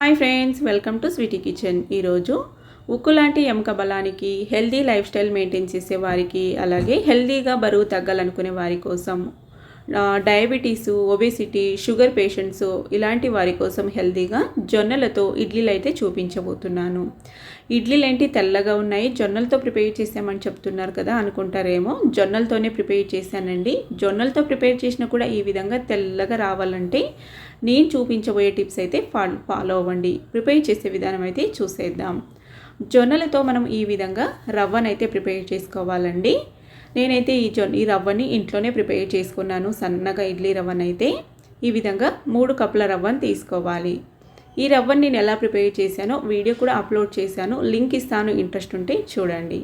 Hi friends welcome to sweety kitchen. ఈరోజు ఉక్కు లాంటి ఎముక బలానికి హెల్దీ లైఫ్ స్టైల్ మెయింటైన్ చేసే వారికి అలాగే హెల్దీగా బరువు తగ్గాలనుకునే వారి కోసం డయాబెటీసు ఒబేసిటీ షుగర్ పేషెంట్స్ ఇలాంటి వారి కోసం హెల్దీగా జొన్నలతో ఇడ్లీలు అయితే చూపించబోతున్నాను. ఇడ్లీలు ఏంటి తెల్లగా ఉన్నాయి జొన్నలతో ప్రిపేర్ చేసామని చెప్తున్నారు కదా అనుకుంటారేమో. జొన్నలతోనే ప్రిపేర్ చేశానండి. జొన్నలతో ప్రిపేర్ చేసినా కూడా ఈ విధంగా తెల్లగా రావాలంటే నేను చూపించబోయే టిప్స్ అయితే ఫాలో ఫాలో అవ్వండి. ప్రిపేర్ చేసే విధానం అయితే చూసేద్దాం. జొన్నలతో మనం ఈ విధంగా రవ్వనైతే ప్రిపేర్ చేసుకోవాలండి. నేనైతే ఈ జొన్న ఈ రవ్వని ఇంట్లోనే ప్రిపేర్ చేసుకున్నాను. సన్నగా ఇడ్లీ రవ్వనైతే ఈ విధంగా మూడు కప్పుల రవ్వను తీసుకోవాలి. ఈ రవ్వని నేను ఎలా ప్రిపేర్ చేశానో వీడియో కూడా అప్లోడ్ చేశాను. లింక్ ఇస్తాను. ఇంట్రెస్ట్ ఉంటే చూడండి.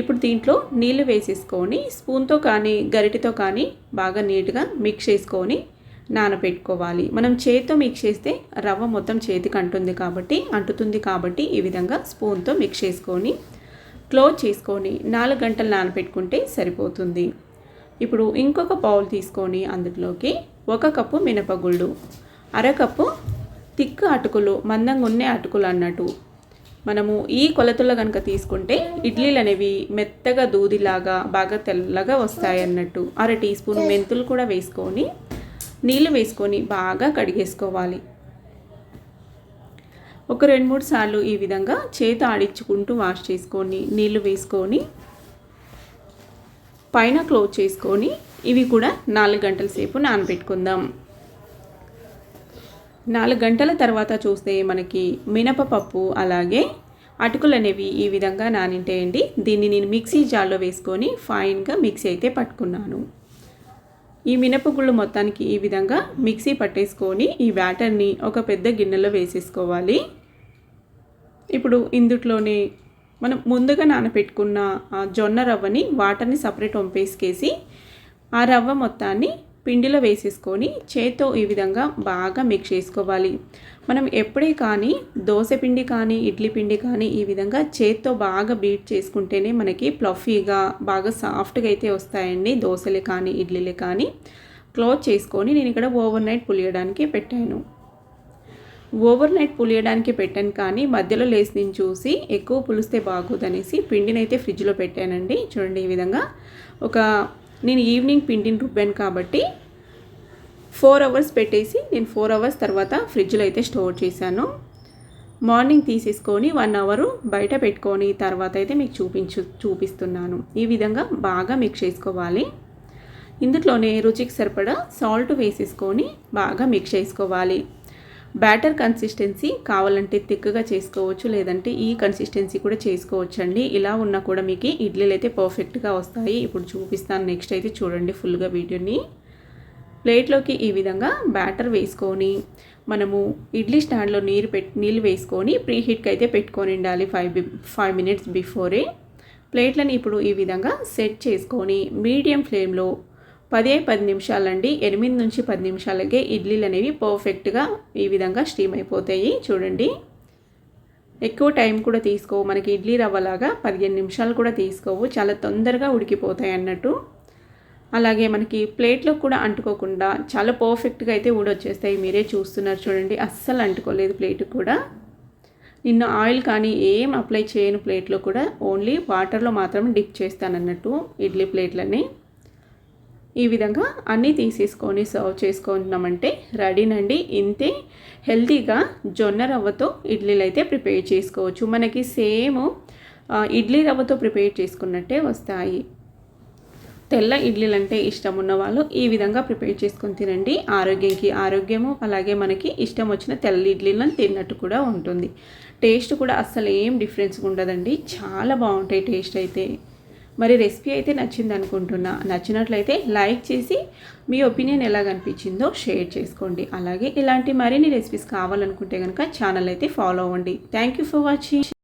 ఇప్పుడు దీంట్లో నీళ్ళు వేసేసుకొని స్పూన్తో కానీ గరిటెతో కానీ బాగా నీట్గా మిక్స్ చేసుకొని నానబెట్టుకోవాలి మనం చేతితో మిక్స్ చేస్తే రవ్వ మొత్తం చేతికి అంటుంది కాబట్టి అంటుతుంది కాబట్టి ఈ విధంగా స్పూన్తో మిక్స్ చేసుకొని క్లోజ్ చేసుకొని నాలుగు గంటలు నానబెట్టుకుంటే సరిపోతుంది. ఇప్పుడు ఇంకొక బౌల్ తీసుకొని అందులోకి ఒక కప్పు మినపగుళ్ళు అరకప్పు తిక్కు అటుకులు మందంగా ఉండే అటుకులు అన్నట్టు. మనము ఈ కొలతలో కనుక తీసుకుంటే ఇడ్లీలు అనేవి మెత్తగా దూదిలాగా బాగా తెల్లగా వస్తాయి అన్నట్టు. అర టీ స్పూన్ మెంతులు కూడా వేసుకొని నీళ్ళు వేసుకొని బాగా కడిగేసుకోవాలి. ఒక రెండు మూడు సార్లు ఈ విధంగా చేత ఆడించుకుంటూ వాష్ చేసుకొని నీళ్ళు వేసుకొని పైన క్లోజ్ చేసుకొని ఇవి కూడా నాలుగు గంటల సేపు నానబెట్టుకుందాం. నాలుగు గంటల తర్వాత చూస్తే మనకి మినపపప్పు అలాగే అటుకులు అనేవి ఈ విధంగా నానింటేయండి. దీన్ని నేను మిక్సీ జార్లో వేసుకొని ఫైన్గా మిక్సీ అయితే పట్టుకున్నాను. ఈ మినపగుళ్ళు మొత్తానికి ఈ విధంగా మిక్సీ పట్టేసుకొని ఈ బ్యాటర్ని ఒక పెద్ద గిన్నెలో వేసేసుకోవాలి. ఇప్పుడు ఇందుట్లోనే మనం ముందుగా నానబెట్టుకున్న ఆ జొన్న రవ్వని వాటర్ని సపరేట్ వంపేసుకేసి ఆ రవ్వ మొత్తాన్ని పిండిలో వేసేసుకొని చేత్తో ఈ విధంగా బాగా మిక్స్ చేసుకోవాలి. మనం ఎప్పుడే కానీ దోశ పిండి కానీ ఇడ్లీ పిండి కానీ ఈ విధంగా చేత్తో బాగా బీట్ చేసుకుంటేనే మనకి ప్లఫీగా బాగా సాఫ్ట్గా అయితే వస్తాయండి దోశలే కానీ ఇడ్లీలే కానీ. క్లోజ్ చేసుకొని నేను ఇక్కడ ఓవర్ నైట్ పులియడానికి పెట్టాను. ఓవర్ నైట్ పులియడానికి పెట్టాను కానీ మధ్యలో లేసి నేను చూసి ఎక్కువ పులిస్తే బాగోదనేసి పిండిని అయితే ఫ్రిడ్జ్లో పెట్టానండి. చూడండి ఈ విధంగా ఒక నేను ఈవినింగ్ పిండిని రుబ్బాను కాబట్టి ఫోర్ అవర్స్ పెట్టేసి నేను ఫోర్ అవర్స్ తర్వాత ఫ్రిడ్జ్లో అయితే స్టోర్ చేశాను. మార్నింగ్ తీసేసుకొని వన్ అవర్ బయట పెట్టుకొని తర్వాత అయితే మీకు చూపించు చూపిస్తున్నాను. ఈ విధంగా బాగా మిక్స్ చేసుకోవాలి. ఇందులోనే రుచికి సరిపడా సాల్ట్ వేసేసుకొని బాగా మిక్స్ చేసుకోవాలి. బ్యాటర్ కన్సిస్టెన్సీ కావాలంటే తిక్కగా చేసుకోవచ్చు లేదంటే ఈ కన్సిస్టెన్సీ కూడా చేసుకోవచ్చు అండి ఇలా ఉన్నా కూడా మీకు ఇడ్లీలు అయితే పర్ఫెక్ట్గా వస్తాయి. ఇప్పుడు చూపిస్తాను నెక్స్ట్ అయితే చూడండి ఫుల్గా వీడియోని. ప్లేట్లోకి ఈ విధంగా బ్యాటర్ వేసుకొని మనము ఇడ్లీ స్టాండ్లో నీరు పెట్ నీళ్ళు వేసుకొని ప్రీ హీట్కి అయితే పెట్టుకొని ఉండాలి ఫైవ్ బి ఫైవ్ మినిట్స్ బిఫోరే. ప్లేట్లను ఇప్పుడు ఈ విధంగా సెట్ చేసుకొని మీడియం ఫ్లేమ్లో పదే పది నిమిషాలండి. ఎనిమిది నుంచి పది నిమిషాలకే ఇడ్లీలు అనేవి పర్ఫెక్ట్గా ఈ విధంగా స్టీమ్ అయిపోతాయి. చూడండి. ఎక్కువ టైం కూడా తీసుకోవు. మనకి ఇడ్లీ రవ్వలాగా పదిహేను నిమిషాలు కూడా తీసుకోవు. చాలా తొందరగా ఉడికిపోతాయి అన్నట్టు. అలాగే మనకి ప్లేట్లో కూడా అంటుకోకుండా చాలా పర్ఫెక్ట్గా అయితే ఊడొచ్చేస్తాయి. మీరే చూస్తున్నారు చూడండి. అస్సలు అంటుకోలేదు ప్లేట్ కూడా. నిన్న ఆయిల్ కానీ ఏం అప్లై చేయను ప్లేట్లో కూడా. ఓన్లీ వాటర్లో మాత్రం డిప్ చేస్తాను అన్నట్టు ఇడ్లీ ప్లేట్లని ఈ విధంగా అన్నీ తీసేసుకొని సర్వ్ చేసుకుంటున్నామంటే రెడీనండి. ఇంతే హెల్తీగా జొన్న రవ్వతో ఇడ్లీలు అయితే ప్రిపేర్ చేసుకోవచ్చు. మనకి సేమ్ ఇడ్లీ రవ్వతో ప్రిపేర్ చేసుకున్నట్టే వస్తాయి. తెల్ల ఇడ్లీలు అంటే ఇష్టం ఉన్న వాళ్ళు ఈ విధంగా ప్రిపేర్ చేసుకొని తినండి. ఆరోగ్యంకి ఆరోగ్యము అలాగే మనకి ఇష్టం వచ్చిన తెల్ల ఇడ్లీలను తిన్నట్టు కూడా ఉంటుంది. టేస్ట్ కూడా అస్సలు ఏం డిఫరెన్స్ ఉండదండి. చాలా బాగుంటాయి టేస్ట్ అయితే. మరి రెసిపీ అయితే నచ్చింది అనుకుంటున్నా నచ్చినట్లయితే లైక్ చేసి మీ ఒపీనియన్ ఎలా అనిపించిందో షేర్ చేసుకోండి. అలాగే ఇలాంటి మరిన్ని రెసిపీస్ కావాలనుకుంటే కనుక ఛానల్ అయితే ఫాలో అవ్వండి. Thank you for watching.